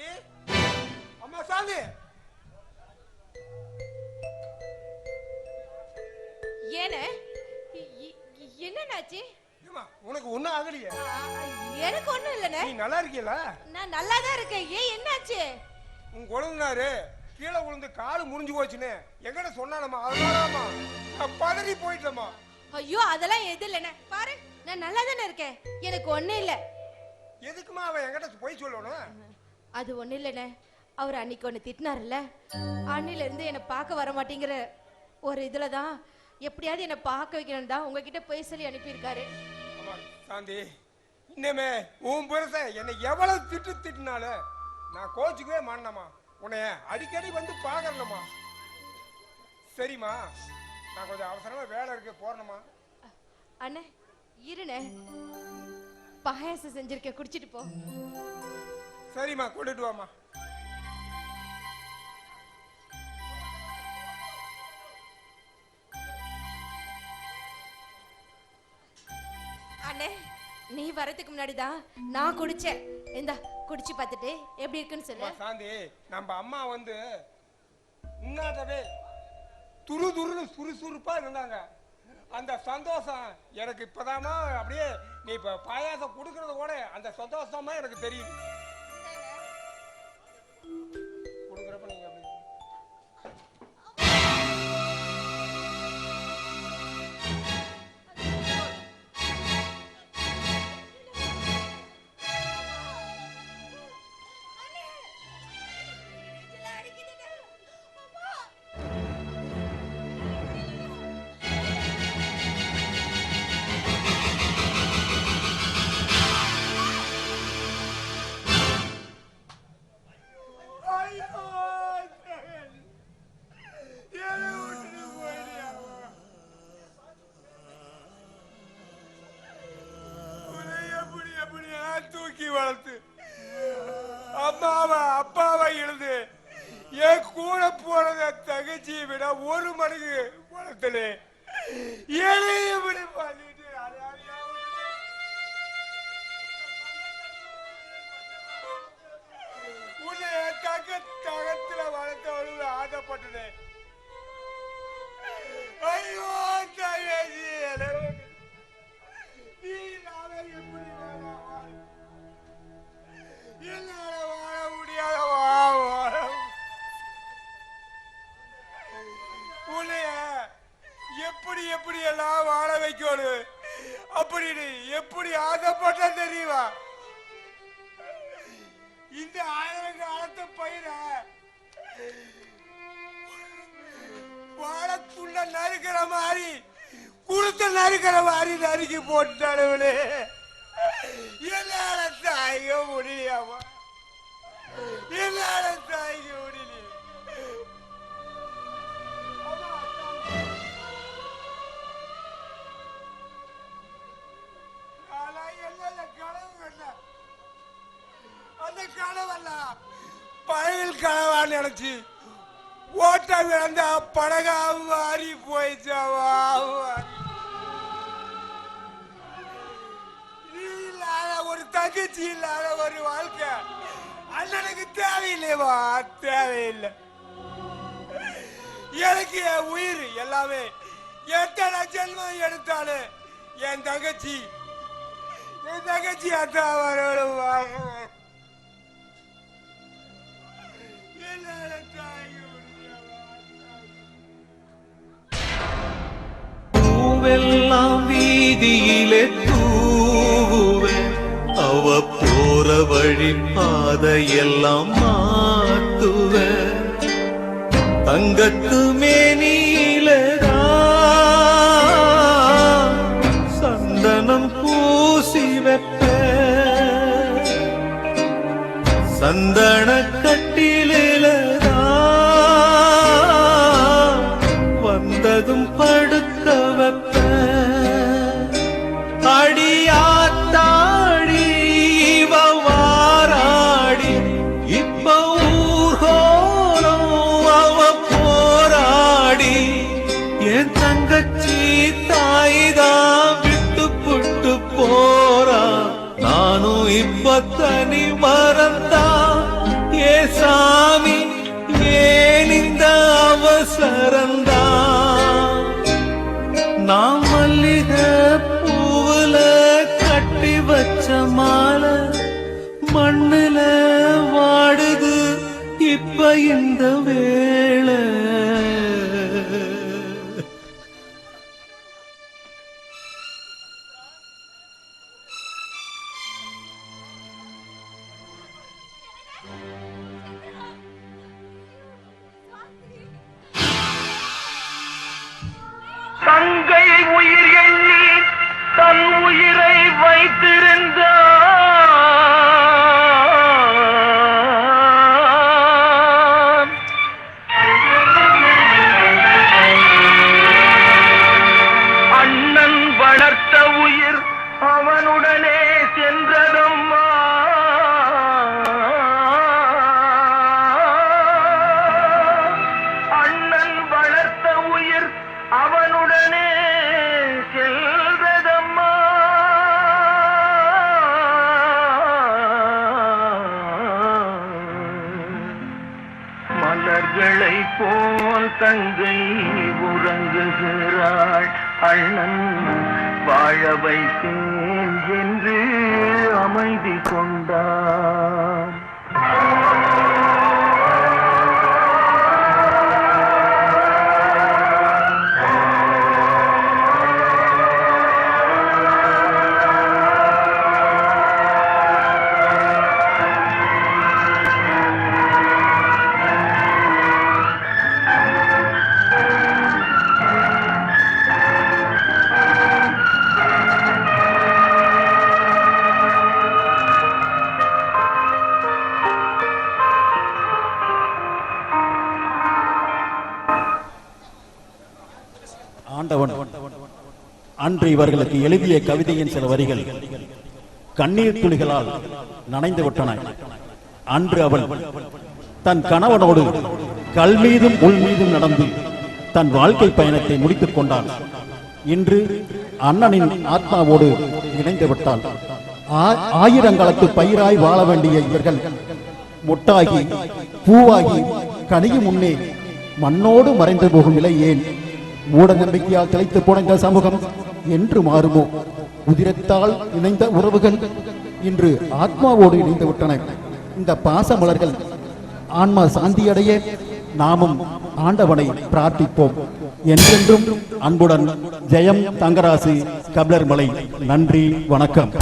சாந்தி. அம்மா சாந்தி. ஏனே? என்னன்னாச்சு? உனக்கு ஒண்ணும் ஆகலையே. எனக்கு ஒண்ணும் இல்லனே நீ நல்லா இருக்கீல நான் நல்லா தான் இருக்கேன். ஏன் என்னாச்சு? உன் குழந்தைனாரு கீழே விழுந்து காலு முறிஞ்சு போச்சுன்னு எங்கிட்ட சொன்னானம்மா. அதனாலமா நான் பதறி போயிட்டேம்மா. ஐயோ அதெல்லாம் எது இல்லனே பாரு நான் நல்லா தானே இருக்கேன். எனக்கு ஒண்ணும் இல்ல. எதுக்குமா அவன் என்கிட்ட போய் சொல்லணும்? அது ஒண்ணும் இல்லனே அவர் அன்னைக்கு ஒன்று திட்டினார்ல அன்னில இருந்து என்னை பார்க்க வர மாட்டேங்கிற ஒரு இதுல தான் எப்படியாவது என்னை பார்க்க வைக்கணும் தான் உங்ககிட்ட போய் சொல்லி அனுப்பியிருக்காரு. சாந்தி. இன்னமே உன் பெருசன் என்னை எவ்வளவு திட்டு திட்டினாலும் நான் கோச்சுக்கவே மாட்டேனம்மா. உன்னைய அடிக்கடி வந்து பார்க்கறேம்மா சரிம்மா நான் கொஞ்சம் அவசரமா வேலை இருக்கு போறேம்மா அண்ணே இருண்ணே. பாயாசம் செஞ்சிருக்கேன் குடிச்சிட்டு போ. சரிம்மா கொண்டுட்டு வாம்மா. அண்ணே நீ வரதுக்கு முன்னாடி தான் நான் குடிச்சேன். இந்தா குடிச்சு பார்த்துட்டு எப்படி இருக்குன்னு சொல்லு. சாந்தி நம்ம அம்மா வந்து உன்னாட்டவே துரு துருன்னு சுறுசுறுப்பா இருந்தாங்க. அந்த சந்தோஷம் எனக்கு இப்பதாம்மா அப்படியே நீ இப்ப பாயாசம் கொடுக்கறது கூட அந்த சந்தோஷமா எனக்கு தெரியுது. அம்மாவை அப்பாவை எழுது. என் கூட போனத தகச்சியை விட ஒரு மடங்கு குளத்துல ஏழை பண்ணிட்டு உன்னை என் தங்க தகத்துல வளர்த்தவளுக்கு ஆசைப்பட்டது எப்படி எல்லாம் வாழ வைக்கணும் அப்படின்னு எப்படி ஆசைப்பட்ட தெரியுமா? இந்த ஆயிரம் காலத்து பயிர வாழத்துள்ள நறுக்கிற மாதிரி குளுத்த நறுக்கிற மாதிரி நறுக்கி போட்டாளுவளே என்னால தாய்க்க முடியாமா. கனவா நினைச்சு ஓட்ட விழுந்தா படகா மாறி போயிச்சாவா இல்லாத ஒரு தங்கச்சி இல்லாத ஒரு வாழ்க்கை. அண்ணனுக்கு தேவையில்லைவா தேவையில்லை. எனக்கு என் உயிர் எல்லாமே எத்தனை ஜென்மம் எடுத்தாலும் என் தங்கச்சி என் தங்கச்சி அத்தா வரணும் வீதியிலே தூவேன் அவ போற வழி பாதையெல்லாம் மாத்துவேன். தங்கத்து மேனியிலதா சந்தனம் பூசி வெப்ப சந்தன கட்டிலதா பக்தனி மறந்தான். ஏ சாமி ஏன் இந்த அவசரந்தான்? நாம் மல்லிக பூவுல கட்டி வச்ச மாலை மண்ணுல வாடுது. இப்ப இந்த வே உயிரை மலர்களை போல் தங்கை உறங்குகிறாள். அண்ணன் வாழ வைத்தேன் என்று அமைதி கொண்டான். ஆண்டவன் அன்று இவர்களுக்கு எழுதிய கவிதையின் சில வரிகள் கண்ணீர் துளிகளால் நனைந்து விட்டன. அன்று அவள் தன் கணவனோடு கல் மீதும் உள் மீதும் நடந்து தன் வாழ்க்கை பயணத்தை முடித்துக் கொண்டான். இன்று அண்ணனின் ஆத்மாவோடு இணைந்து விட்டான் ஆயிரங்களுக்கு பயிராய் வாழ வேண்டிய இவர்கள் முட்டாகி பூவாகி கனியும் முன்னே மண்ணோடு மறைந்து போகும் நிலை ஏன்? மூட நம்பிக்கையால் திளைத்து போன இந்த சமூகம் என்று மாறுமோ? உதிரத்தால் இணைந்த உறவுகள் இன்று ஆத்மாவோடு இணைந்து விட்டன இந்த பாச மலர்கள் ஆன்மா சாந்தியடைய நாமும் ஆண்டவனை பிரார்த்திப்போம். என்றென்றும் அன்புடன் ஜெயம் தங்கராசு கபிலர் மலை நன்றி வணக்கம்.